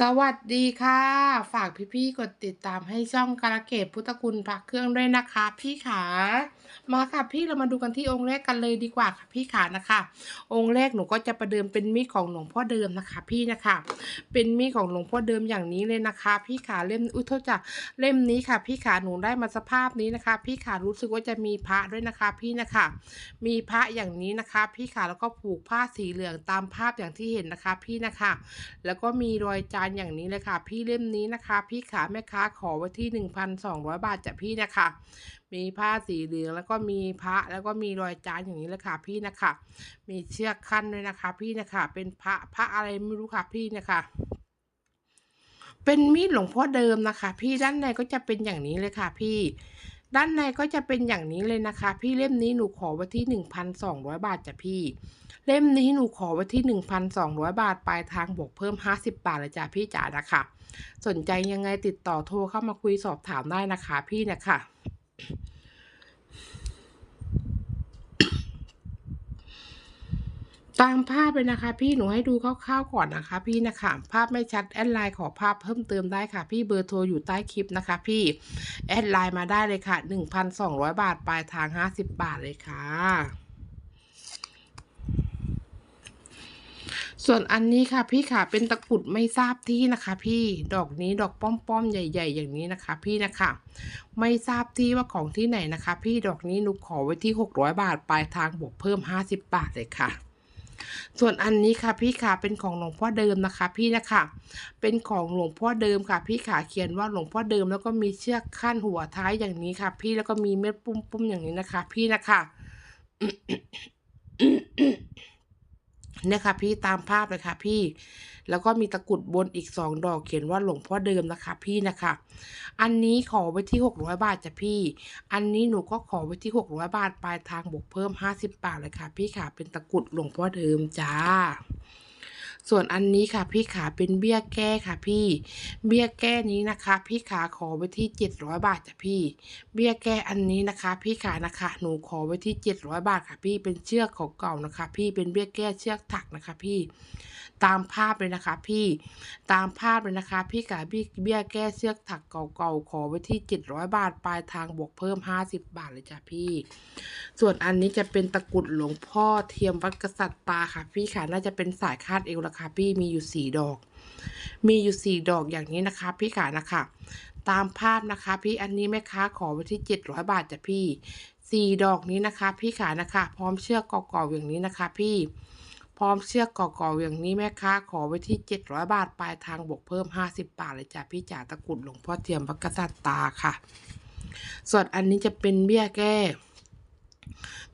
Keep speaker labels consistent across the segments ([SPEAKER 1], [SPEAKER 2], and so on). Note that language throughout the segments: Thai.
[SPEAKER 1] สวัสดีค่ะ ฝากพี่ๆกดติดตามให้ช่องกาลเกตพุทธคุณพระเครื่องด้วยนะคะ พี่ขามาค่ะพี่เรามาดูกันที่องค์แรกกันเลยดีกว่าค่ะพี่ขานะคะ องค์แรกหนูก็จะประเดิมเป็นมีดของหลวงพ่อเดิมนะคะ พี่นะคะ เป็นมีดของหลวงพ่อเดิมอย่างนี้เลยนะคะ พี่ขาเล่มอุ้ยโทษจ้ะเล่มนี้ค่ะ พี่ขาหนูได้มาสภาพนี้นะคะ พี่ขารู้สึกว่าจะมีพระด้วยนะคะ พี่นะคะ มีพระอย่างนี้นะคะ พี่ขาแล้วก็ผูกผ้าสีเหลืองตามภาพอย่างที่เห็นนะคะ พี่นะคะ แล้วก็มีรอยจานอย่างนี้เลยค่ะ พี่เล่มนี้นะคะ พี่ขาแม่ค้าขอไว้ที่ 1,200 บาทจากพี่นะคะ มีผ้าสีเหลืองแล้วก็มีพระแล้วก็มีรอยจานอย่างนี้เลยค่ะพี่นะคะ มีเชือกขั้นด้วยนะคะ พี่นะคะ เป็นพระพระอะไรไม่รู้ค่ะพี่นะคะเป็นมีดหลวงพ่อเดิมนะคะ พี่ด้านในก็จะเป็นอย่างนี้เลยค่ะพี่ ด้านในก็จะเป็นอย่างนี้เลยนะคะ พี่เล่มนี้หนูขอไว้ที่หนึ่งพันสองร้อยบาทจ้ะพี่ เล่มนี้หนูขอไว้ที่หนึ่งพันสองร้อยบาท ปลายทางบวกเพิ่มห้าสิบบาทเลยจ้ะพี่จ๋านะคะ สนใจยังไงติดต่อโทรเข้ามาคุยสอบถามได้นะคะ พี่นะคะ ตามภาพเลยนะคะ พี่หนูให้ดูคร่าวๆก่อนนะคะ พี่นะคะ ภาพไม่ชัดแอดไลน์ขอภาพเพิ่มเติมได้ค่ะ พี่เบอร์โทรอยู่ใต้คลิปนะคะ พี่แอดไลน์มาได้เลยค่ะ 1,200 บาทปลายทาง 50 บาทเลยค่ะ ส่วนอันนี้ค่ะ พี่ค่ะเป็นตะกุดไม่ทราบที่นะคะ พี่ดอกนี้ดอกป้อมๆใหญ่ ๆ อย่างนี้นะคะ พี่นะคะ ไม่ทราบที่ว่าของที่ไหนนะคะ พี่ดอกนี้หนูขอไว้ที่ 600 บาทปลายทางบวกเพิ่ม 50 บาทเลยค่ะ ส่วนอันนี้ค่ะพี่ขาเป็นของหลวงพ่อเดิมนะคะ พี่นะคะ เป็นของหลวงพ่อเดิมค่ะ พี่ขาเขียนว่าหลวงพ่อเดิมแล้วก็มีเชือกขั้นหัวท้ายอย่างนี้ค่ะ พี่แล้วก็มีเม็ดปุ้มๆอย่างนี้นะคะ พี่นะคะ เนี่ยค่ะพี่ตามภาพเลยค่ะพี่ แล้วก็มีตะกรุดบนอีกสองดอกเขียนว่าหลวงพ่อเดิมนะคะ พี่นะคะ อันนี้ขอไว้ที่หกร้อยบาทจ้ะพี่ อันนี้หนูก็ขอไว้ที่หกร้อยบาทปลายทางบวกเพิ่มห้าสิบบาทเลยค่ะ พี่ค่ะเป็นตะกรุดหลวงพ่อเดิมจ้า ส่วนอันนี้ค่ะพี่ขาเป็นเบี้ยแก้ค่ะพี่ เบี้ยแก้นี้นะคะ พี่ขาขอไว้ที่เจ็ดร้อยบาทจ้ะพี่ เบี้ยแก้อันนี้นะคะ พี่ขานะคะหนูขอไว้ที่เจ็ดร้อยบาทค่ะพี่เป็นเชือกของเก่านะคะ พี่เป็นเบี้ยแก้เชือกถักนะคะพี่ ตามภาพเลยนะคะพี่ตามภาพเลยนะคะ พี่ขาพี่เบี้ยแก้เชือกถักเก่าๆขอไว้ที่เจ็ดร้อยบาทปลายทางบวกเพิ่มห้าสิบบาทเลยจ้ะพี่ ส่วนอันนี้จะเป็นตะกรุดหลวงพ่อเทียมวัดกษัตริย์ตาค่ะ พี่ค่ะน่าจะเป็นสายคาดเอวราคาพี่มีอยู่สี่ดอก มีอยู่สี่ดอกอย่างนี้นะคะ พี่ขานะคะตามภาพนะคะ พี่อันนี้แม่ค้าขอไว้ที่เจ็ดร้อยบาทจ้ะพี่สี่ดอกนี้นะคะ พี่ขานะคะ พร้อมเชือกก่อๆอย่างนี้นะคะ พี่ พร้อมเชือกก่อๆอย่างนี้แม่ค้าขอไว้ที่เจ็ดร้อยบาท ปลายทางบวกเพิ่มห้าสิบบาทเลยจ้ะพี่จ๋าตะกุดหลวงพ่อเทียมวัดกษัตริย์ตาค่ะ ส่วนอันนี้จะเป็นเบี้ยแก้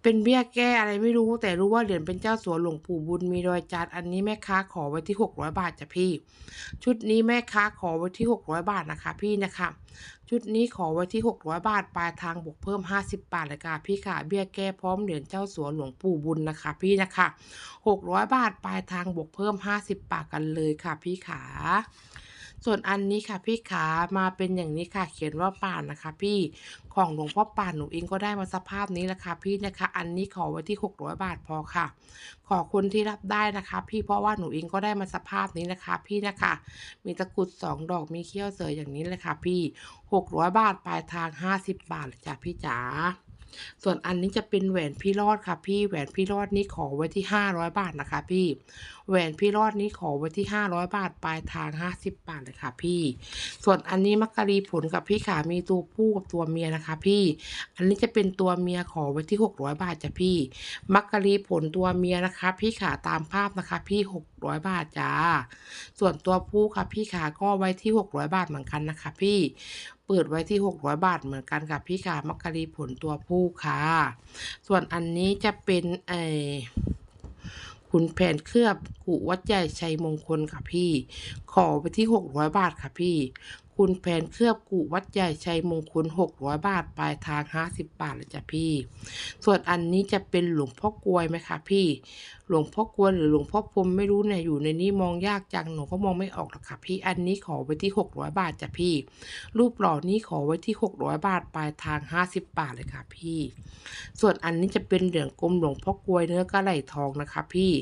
[SPEAKER 1] เป็นเบี้ยแก้อะไรไม่รู้ แต่รู้ว่าเหรียญเป็นเจ้าสัวหลวงปู่บุญมีรอยจานอันนี้แม่ค้าขอไว้ที่หกร้อยบาทจ้ะพี่ ชุดนี้แม่ค้าขอไว้ที่หกร้อยบาทนะคะ พี่นะคะชุดนี้ขอไว้ที่หกร้อยบาท ปลายทางบวกเพิ่มห้าสิบบาทเลยค่ะพี่ค่ะ เบี้ยแก้พร้อมเหรียญเจ้าสัวหลวงปู่บุญนะคะ พี่นะคะหกร้อยบาท ปลายทางบวกเพิ่มห้าสิบบาทกันเลยค่ะ พี่ขา ส่วนอันนี้ค่ะพี่ขามาเป็นอย่างนี้ค่ะ เขียนว่าป่านนะคะ พี่ของหลวงพ่อป่านหนูเองก็ได้มาสภาพนี้แหละค่ะพี่นะคะ อันนี้ขอไว้ที่ 600 บาทพอค่ะ ขอคนที่รับได้นะคะ พี่เพราะว่าหนูเองก็ได้มาสภาพนี้นะคะ พี่นะคะ มีตะกรุดสองดอกมีเขี้ยวเสืออย่างนี้เลยค่ะ พี่ 600 บาทปลายทาง 50 บาทจ้ะพี่จ๋า ส่วนอันนี้จะเป็นแหวนพี่รอดค่ะพี่แหวนพี่รอดนี้ขอไว้ที่ 500 บาทนะคะ พี่แหวนพี่รอดนี้ขอไว้ที่ 500 บาทปลายทาง 50 บาทเลยค่ะ พี่ ส่วนอันนี้มักกะรีผลกับพี่ขามีตัวผู้กับตัวเมียนะคะ พี่ อันนี้จะเป็นตัวเมียขอไว้ที่ 600 บาทจ้ะพี่ มักกะรีผลตัวเมียนะคะ พี่ขาตามภาพนะคะ พี่ 600 บาทจ้าส่วนตัวผู้ค่ะพี่ขาก็ไว้ที่ 600 บาทเหมือนกันนะคะ พี่ เปิดไว้ที่ 600 บาทเหมือนกันค่ะพี่ขามักกะรีผลตัวผู้ค่ะ ส่วนอันนี้จะเป็นเอขุนแผนเคลือบกุวัดใหญ่ชัยมงคลค่ะพี่ ขอไปที่ 600 บาทค่ะพี่ขคุณแผนเคลือบกุวัดใหญ่ชัยมงคลหกร้อยบาท ปลายทางห้าสิบบาทเลยจ้ะพี่ ส่วนอันนี้จะเป็นหลวงพ่อกลวยไหมคะพี่ หลวงพ่อกวยหรือหลวงพ่อพรมไม่รู้เนี่ยอยู่ในนี้มองยากจังหนูก็มองไม่ออกหรอกค่ะพี่อันนี้ขอไว้ที่หกร้อยบาทจ้ะพี่ รูปหล่อนี้ขอไว้ที่หกร้อยบาทปลายทางห้าสิบบาทเลยค่ะพี่ ส่วนอันนี้จะเป็นเหรียญกลมหลวงพ่อกลวยเนื้อกระไหลทองนะคะ พี่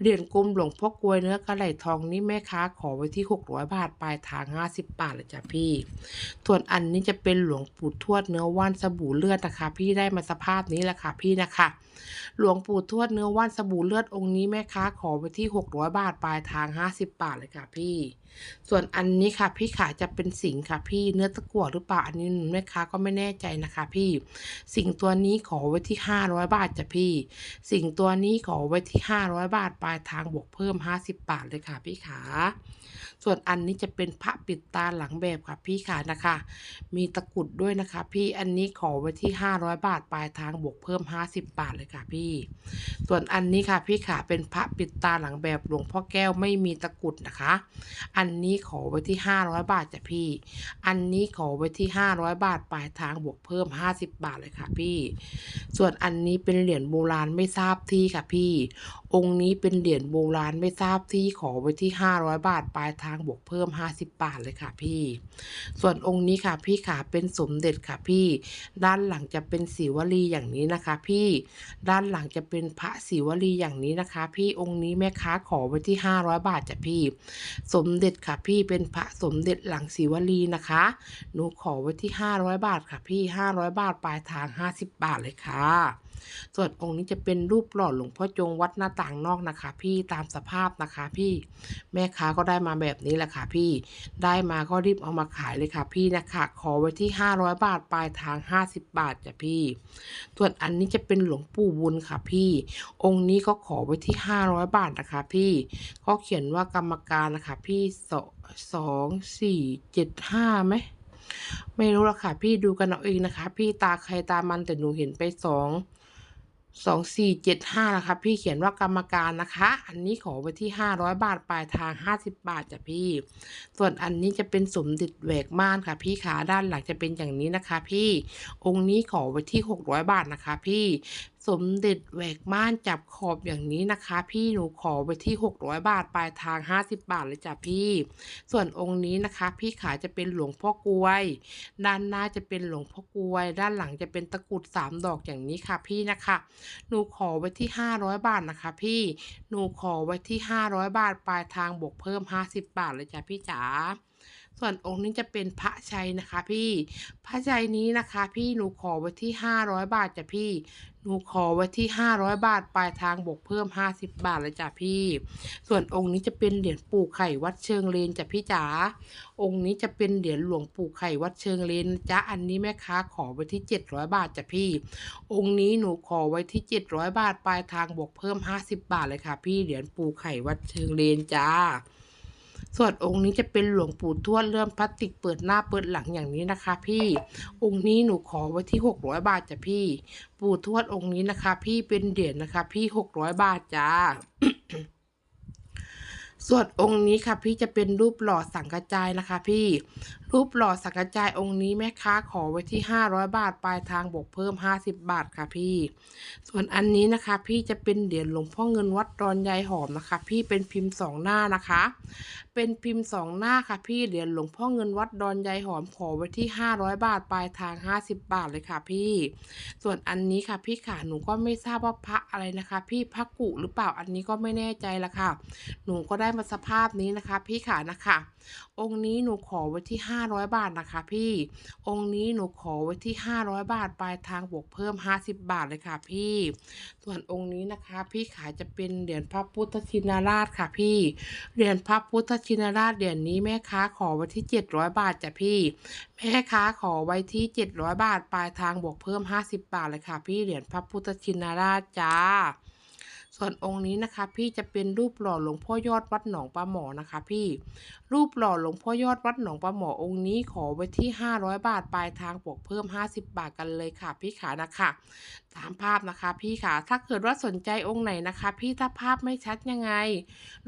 [SPEAKER 1] เหรียญกลมหลวงพ่อกลวยเนื้อกระไหลทองนี่แม่ค้าขอไว้ที่หกร้อยบาทปลายทางห้าสิบบาทเลยจ้ะพี่ ส่วนอันนี้จะเป็นหลวงปู่ทวดเนื้อว่านสบู่เลือดนะคะ พี่ได้มาสภาพนี้แหละค่ะพี่นะคะ หลวงปู่ทวดเนื้อว่านสบู่เลือดองค์นี้แม่ค้าขอไปที่ 600 บาทปลายทาง 50 บาทเลยค่ะพี่ ส่วนอันนี้ค่ะพี่ขาจะเป็นสิงค่ะพี่เนื้อตะกั่วหรือเปล่าอันนี้แม่ค้าก็ไม่แน่ใจนะคะ พี่ สิงตัวนี้ขอไว้ที่ 500 บาทจ้ะพี่ สิงตัวนี้ขอไว้ที่ 500 บาทปลายทางบวกเพิ่ม 50 บาทเลยค่ะพี่ขา ส่วนอันนี้จะเป็นพระปิดตาหลังแบบค่ะพี่ขานะคะ มีตะกรุดด้วยนะคะ พี่อันนี้ขอไว้ที่ 500 บาทปลายทางบวกเพิ่ม 50 บาทเลยค่ะพี่ ส่วนอันนี้ค่ะพี่ขาเป็นพระปิดตาหลังแบบหลวงพ่อแก้วไม่มีตะกรุดนะคะ อันนี้ขอไว้ที่ 500 บาทจ้ะพี่ อันนี้ขอไว้ที่ 500 บาทปลายทางบวกเพิ่ม 50 บาทเลยค่ะพี่ ส่วนอันนี้เป็นเหรียญโบราณไม่ทราบที่ค่ะพี่องค์นี้เป็นเหรียญโบราณไม่ทราบที่ขอไว้ที่ 500 บาท ปลายทางบวกเพิ่ม 50 บาทเลยค่ะพี่ ส่วนองค์นี้ค่ะพี่ขาเป็นสมเด็จค่ะพี่ ด้านหลังจะเป็นสีวลีอย่างนี้นะคะ พี่ ด้านหลังจะเป็นพระศิวลีอย่างนี้นะคะ พี่องค์นี้แม่ค้าขอไว้ที่ 500 บาทจ้ะพี่ สมเด็จค่ะพี่เป็นพระสมเด็จหลังศิวลีนะคะ หนูขอไว้ที่ 500 บาทค่ะพี่ 500 บาทปลายทาง 50 บาทเลยค่ะ ส่วนองค์นี้จะเป็นรูปหล่อหลวงพ่อจงวัดหน้าต่างนอกนะคะ พี่ตามสภาพนะคะ พี่แม่ค้าก็ได้มาแบบนี้แหละค่ะ พี่ได้มาก็รีบเอามาขายเลยค่ะ พี่นะคะขอไว้ที่ 500 บาทปลายทาง 50 บาทจ้ะพี่ ส่วนอันนี้จะเป็นหลวงปู่บุญค่ะพี่ องค์นี้ก็ขอไว้ที่ 500 บาทนะคะ พี่เขาเขียนว่ากรรมการนะคะ พี่สองสี่เจ็ดห้าไหมไม่รู้ละค่ะ พี่ดูกันเอาเองนะคะ พี่ตาใครตามันแต่หนูเห็นไปสอง สองสี่เจ็ดห้านะคะ พี่เขียนว่ากรรมการนะคะ อันนี้ขอไปที่ห้าร้อยบาทปลายทางห้าสิบบาทจ้ะพี่ ส่วนอันนี้จะเป็นสมเด็จแหวกม่านค่ะ พี่ขาด้านหลังจะเป็นอย่างนี้นะคะ พี่องค์นี้ขอไปที่หกร้อยบาทนะคะ พี่ สมเด็จแหวกม่านจับขอบอย่างนี้นะคะ พี่หนูขอไว้ที่หกร้อยบาทปลายทางห้าสิบบาทเลยจ้ะพี่ ส่วนองค์นี้นะคะ พี่ขาจะเป็นหลวงพ่อกวย ด้านหน้าจะเป็นหลวงพ่อกวย ด้านหลังจะเป็นตะกรุดสามดอกอย่างนี้ค่ะพี่นะคะ หนูขอไว้ที่ 500 บาทนะคะ พี่หนูขอไว้ที่ 500 บาทปลายทางบวกเพิ่ม 50 บาทเลยจ้ะพี่จ๋า ส่วนองค์นี้จะเป็นพระชัยนะคะ พี่ พระชัยนี้นะคะ พี่หนูขอไว้ที่ 500 บาทจ้ะพี่ หนูขอไว้ที่ 500 บาทปลายทางบวกเพิ่ม 50 บาทเลยจ้ะพี่ ส่วนองค์นี้จะเป็นเหรียญปู่ไข่วัดเชิงเลนจ้ะพี่จ๋า องค์นี้จะเป็นเหรียญหลวงปู่ไข่วัดเชิงเลนจ้ะอันนี้แม่ค้าขอไว้ที่ 700 บาทจ้ะพี่ องค์นี้หนูขอไว้ที่ 700 บาทปลายทางบวกเพิ่ม 50 บาทเลยค่ะ พี่เหรียญปู่ไข่วัดเชิงเลนจ้า ส่วนองค์นี้จะเป็นหลวงปู่ทวดเลื่อมพลาสติกเปิดหน้าเปิดหลังอย่างนี้นะคะ พี่องค์นี้หนูขอไว้ที่ 600 บาทจ้ะพี่ ปู่ทวดองค์นี้นะคะ พี่เป็นเหรียญนะคะ พี่ 600 บาทจ้าส่วนองค์นี้ค่ะพี่จะเป็นรูปหล่อสังกระจายนะคะ พี่รูปหล่อสังกระจายองค์นี้แม่ค้าขอไว้ที่ 500 บาท ปลายทางบวกเพิ่ม 50 บาทค่ะพี่ ส่วนอันนี้นะคะ พี่จะเป็นเหรียญหลวงพ่อเงินวัดดอนยายหอมนะคะ พี่เป็นพิมพ์สองหน้านะคะ เป็นพิมพ์สองหน้าค่ะพี่เหรียญหลวงพ่อเงินวัดดอนยายหอมขอไว้ที่ 500 บาท ปลายทาง 50 บาทเลยค่ะพี่ ส่วนอันนี้ค่ะพี่ขาหนูก็ไม่ทราบว่าพระอะไรนะคะ พี่พระกุหรือเปล่าอันนี้ก็ไม่แน่ใจละค่ะ หนูก็ได้มาสภาพนี้นะคะ พี่ขานะคะ องค์นี้หนูขอไว้ที่ 500 บาทนะคะ พี่ องค์นี้หนูขอไว้ที่ 500 บาท ปลายทางบวกเพิ่ม 50 บาทเลยค่ะ พี่ ส่วนองค์นี้นะคะ พี่ขายจะเป็นเหรียญพระพุทธชินราชค่ะ พี่ เหรียญพระพุทธชินราชเหรียญนี้แม่ค้าขอไว้ที่ 700 บาทจ้ะพี่ แม่ค้าขอไว้ที่ 700 บาท ปลายทางบวกเพิ่ม 50 บาทเลยค่ะ พี่ เหรียญพระพุทธชินราชจ้า ส่วนองค์นี้นะคะ พี่จะเป็นรูปหล่อหลวงพ่อยอดวัดหนองปลาหมอนะคะ พี่รูปหล่อหลวงพ่อยอดวัดหนองปลาหมอองค์นี้ขอไว้ที่ 500 บาทปลายทางบวกเพิ่ม 50 บาทกันเลยค่ะ พี่ขานะคะตามภาพนะคะ พี่ค่ะถ้าเกิดว่าสนใจองค์ไหนนะคะ พี่ถ้าภาพไม่ชัดยังไง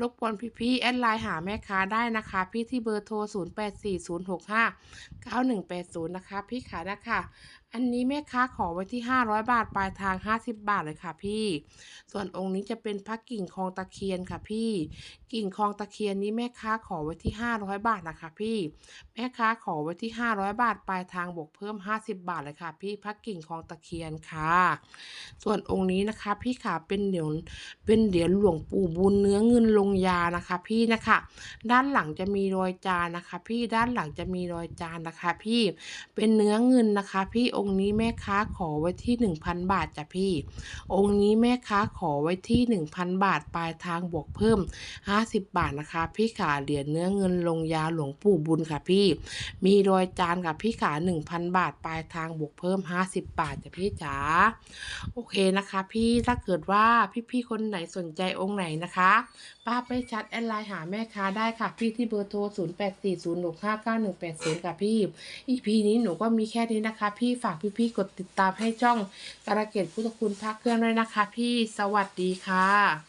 [SPEAKER 1] รบกวนพี่ๆแอดไลน์หาแม่ค้าได้นะคะ พี่ที่เบอร์โทร 0840659180 นะคะ พี่ขานะคะ อันนี้แม่ค้าขอไว้ที่ 500 บาทปลายทาง 50 บาทเลยค่ะพี่ ส่วนองค์นี้จะเป็นพระกิ่งคลองตะเคียนค่ะพี่ กิ่งคลองตะเคียนนี้แม่ค้าขอไว้ที่ 500 บาทนะคะพี่ แม่ค้าขอไว้ที่ 500 บาทปลายทางบวกเพิ่ม 50 บาทเลยค่ะ พี่พระกิ่งคลองตะเคียนค่ะ ส่วนองค์นี้นะคะ พี่ขาเป็นเหรียญเป็นเหรียญหลวงปู่บุญเนื้อเงินลงยานะคะ พี่นะคะ ด้านหลังจะมีรอยจานนะคะ พี่ด้านหลังจะมีรอยจานนะคะ พี่เป็นเนื้อเงินนะคะ พี่องค์นี้แม่ค้าขอไว้ที่ 1,000 บาทจ้ะพี่ องค์นี้แม่ค้าขอไว้ที่ 1,000 บาทปลายทางบวกเพิ่ม 50 บาทนะคะ พี่ขาเหรียญเนื้อเงินลงยาหลวงปู่บุญค่ะพี่ มีรอยจานกับพี่ขา 1,000 บาทปลายทางบวกเพิ่ม 50 บาทจ้ะพี่จ๋าโอเคนะคะ พี่ถ้าเกิดว่าพี่ๆคนไหนสนใจองค์ไหนนะคะป้าไปชัดแอดไลน์หาแม่ค้าได้ค่ะพี่ที่เบอร์โทร 0840659180 ค่ะพี่ EP นี้หนูก็มีแค่นี้นะคะพี่ฝากากพี่ๆกดติดตามให้ช่องการะเกดพุทธคุณพระเครื่องด้วยนะคะ พี่สวัสดีค่ะ